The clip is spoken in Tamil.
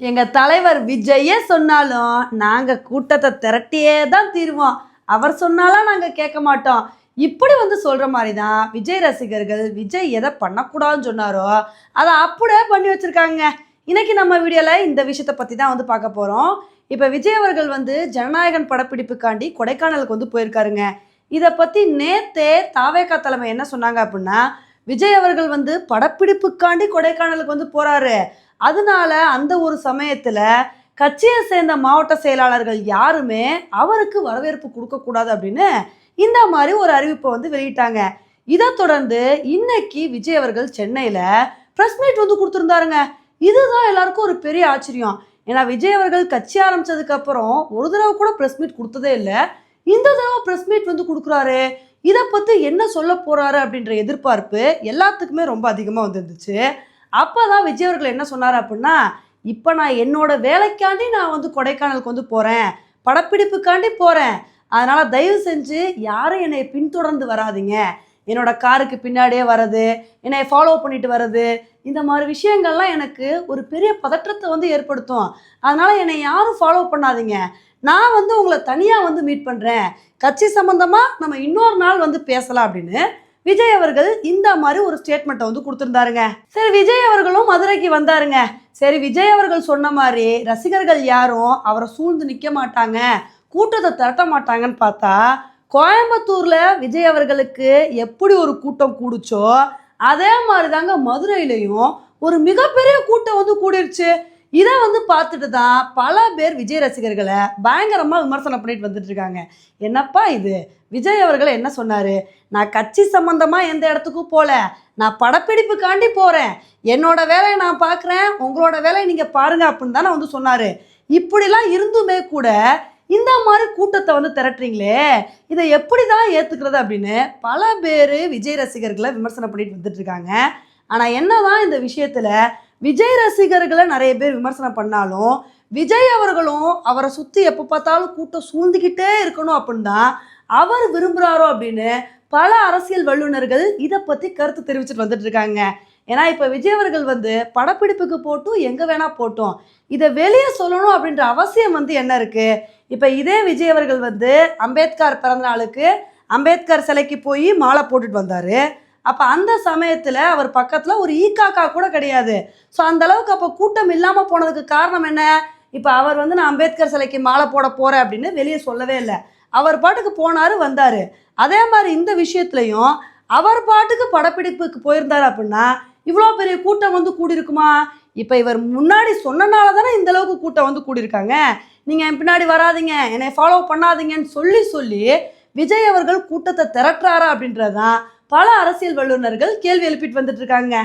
எங்க தலைவர் விஜயே சொன்னாலும் நாங்க கூட்டத்தை திரட்டியே தான் தீருவோம். அவர் சொன்னாலும் நாங்க கேட்க மாட்டோம். இப்படி வந்து சொல்ற மாதிரி தான் விஜய் ரசிகர்கள் விஜய் எதை பண்ணக்கூடாதுன்னு சொன்னாரோ அதை அப்படியே பண்ணி வச்சிருக்காங்க. இன்னைக்கு நம்ம வீடியோல இந்த விஷயத்தை பத்தி தான் வந்து பார்க்க போறோம். இப்போ விஜய் அவர்கள் வந்து ஜனநாயகன் படப்பிடிப்புக்காண்டி கொடைக்கானலுக்கு வந்து போயிருக்காருங்க. இதை பத்தி நேத்தே தாவேகா தலைமை என்ன சொன்னாங்க அப்படின்னா விஜய் அவர்கள் வந்து படப்பிடிப்புக்காண்டி கொடைக்கானலுக்கு வந்து போறாரு. அதனால அந்த ஒரு சமயத்தில் கட்சியை சேர்ந்த மாவட்ட செயலாளர்கள் யாருமே அவருக்கு வரவேற்பு கொடுக்கக்கூடாது அப்படின்னு இந்த மாதிரி ஒரு அறிவிப்பை வந்து வெளியிட்டாங்க. இதை தொடர்ந்து இன்னைக்கு விஜய் அவர்கள் சென்னையில் ப்ரெஸ் மீட் வந்து கொடுத்துருந்தாருங்க. இதுதான் எல்லாருக்கும் ஒரு பெரிய ஆச்சரியம். ஏன்னா விஜய் அவர்கள் கட்சி ஆரம்பிச்சதுக்கு அப்புறம் ஒரு தடவை கூட ப்ரெஸ் மீட் கொடுத்ததே இல்லை. இந்த தடவை ப்ரெஸ் மீட் வந்து கொடுக்குறாரு. இதை பற்றி என்ன சொல்ல போகிறாரு அப்படின்ற எதிர்பார்ப்பு எல்லாத்துக்குமே ரொம்ப அதிகமாக வந்துருந்துச்சு. அப்போ தான் விஜய் அவர்கள் என்ன சொன்னார் அப்படின்னா இப்போ நான் என்னோட வேலைக்காண்டி நான் வந்து கொடைக்கானலுக்கு வந்து போகிறேன் படப்பிடிப்புக்காண்டி போகிறேன் அதனால் தயவு செஞ்சு யாரும் என்னை பின்தொடர்ந்து வராதீங்க. என்னோட காருக்கு பின்னாடியே வர்றது என்னை ஃபாலோ பண்ணிட்டு வர்றது இந்த மாதிரி விஷயங்கள்லாம் எனக்கு ஒரு பெரிய பதற்றத்தை வந்து ஏற்படுத்தும். அதனால் என்னை யாரும் ஃபாலோ பண்ணாதீங்க. நான் வந்து உங்களை தனியாக வந்து மீட் பண்ணுறேன் கட்சி சம்மந்தமாக நம்ம இன்னொரு நாள் வந்து பேசலாம் அப்படின்னு விஜய் அவர்கள் இந்த மாதிரி ஒரு ஸ்டேட்மெண்ட்டை வந்து கொடுத்துருந்தாருங்க. சரி விஜய் அவர்களும் மதுரைக்கு வந்தாருங்க. சரி விஜய் அவர்கள் சொன்ன மாதிரி ரசிகர்கள் யாரும் அவரை சூழ்ந்து நிற்க மாட்டாங்க கூட்டத்தை திரட்ட மாட்டாங்கன்னு பார்த்தா கோயம்புத்தூரில் விஜய் அவர்களுக்கு எப்படி ஒரு கூட்டம் கூடுச்சோ அதே மாதிரி தாங்க மதுரையிலையும் ஒரு மிகப்பெரிய கூட்டம் வந்து கூடிருச்சு. இதை வந்து பார்த்துட்டு தான் பல பேர் விஜய் ரசிகர்களை பயங்கரமாக விமர்சனம் பண்ணிட்டு வந்துட்டு இருக்காங்க. என்னப்பா இது? விஜய் அவர்கள் என்ன சொன்னார்? நான் கட்சி சம்மந்தமாக எந்த இடத்துக்கும் போகல நான் படப்பிடிப்புக்காண்டி போகிறேன் என்னோட வேலையை நான் பார்க்குறேன். உங்களோட வேலையை நீங்கள் பாருங்க அப்படின்னு தானே வந்து சொன்னார். இப்படிலாம் இருந்துமே கூட இந்த மாதிரி கூட்டத்தை வந்து திரட்டுறீங்களே இதை எப்படி தான் ஏற்றுக்கிறது அப்படின்னு பல பேர் விஜய் ரசிகர்களை விமர்சனம் பண்ணிட்டு வந்துட்டு இருக்காங்க. ஆனால் என்ன தான் இந்த விஷயத்தில் விஜய் ரசிகர்களை நிறைய பேர் விமர்சனம் பண்ணாலும் விஜய் அவர்களும் அவரை சுற்றி எப்போ பார்த்தாலும் கூட்டம் சூழ்ந்துக்கிட்டே இருக்கணும் அப்படின்னு தான் அவர் விரும்புகிறாரோ அப்படின்னு பல அரசியல் வல்லுநர்கள் இதை பற்றி கருத்து தெரிவிச்சுட்டு வந்துட்டு இருக்காங்க. ஏன்னா இப்போ விஜய் அவர்கள் வந்து படப்பிடிப்புக்கு போட்டும் எங்கே வேணால் போட்டோம். இதை வெளியே சொல்லணும் அப்படின்ற அவசியம் வந்து என்ன இருக்குது இப்போ இதே விஜய் அவர்கள் வந்து அம்பேத்கர் பிறந்த நாளுக்கு அம்பேத்கர் சிலைக்கு போய் மாலை போட்டுட்டு வந்தார். அப்போ அந்த சமயத்தில் அவர் பக்கத்தில் ஒரு ஈகாக்கா கூட கிடையாது. ஸோ அந்த அளவுக்கு அப்போ கூட்டம் இல்லாமல் போனதுக்கு காரணம் என்ன? இப்போ அவர் வந்து நான் அம்பேத்கர் சிலைக்கு மாலை போட போகிறேன் அப்படின்னு வெளியே சொல்லவே இல்லை. அவர் பாட்டுக்கு போனார் வந்தார். அதே மாதிரி இந்த விஷயத்துலையும் அவர் பாட்டுக்கு படப்பிடிப்புக்கு போயிருந்தார் அப்படின்னா இவ்வளோ பெரிய கூட்டம் வந்து கூடியிருக்குமா? இப்போ இவர் முன்னாடி சொன்னனால தானே இந்த அளவுக்கு கூட்டம் வந்து கூடியிருக்காங்க. நீங்கள் என் பின்னாடி வராதீங்க. என்னை ஃபாலோ பண்ணாதீங்கன்னு சொல்லி சொல்லி விஜய் அவர்கள் கூட்டத்தை திரட்டுறாரா அப்படின்றதான் பல அரசியல் வல்லுநர்கள் கேள்வி எழுப்பிட்டு வந்துட்டு இருக்காங்க.